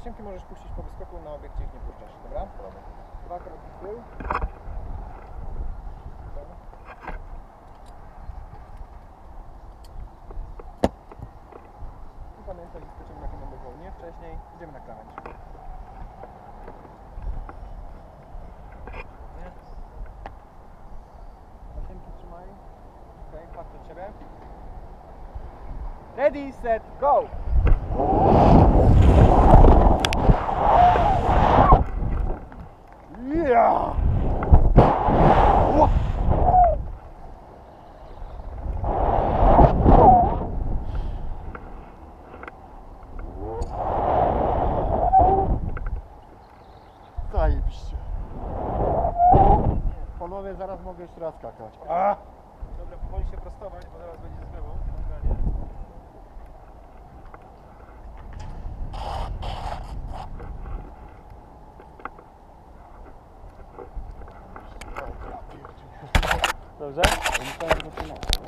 Tasiemki możesz puścić po wyskoku, na obiekcie ich nie puszczasz, dobra? Dobra. Dwa kroki w tył. I pamiętaj, skoczymy na komendę wolnie wcześniej. Idziemy na krawędź. Nie? Tasiemki trzymaj. Okej, patrz do ciebie. Ready, set, go! Panowie, zaraz mogę jeszcze raz skakać. A! Dobra, powoli się prostować, bo zaraz będzie zmywą. nagranie. Dobrze? Myślałem, że to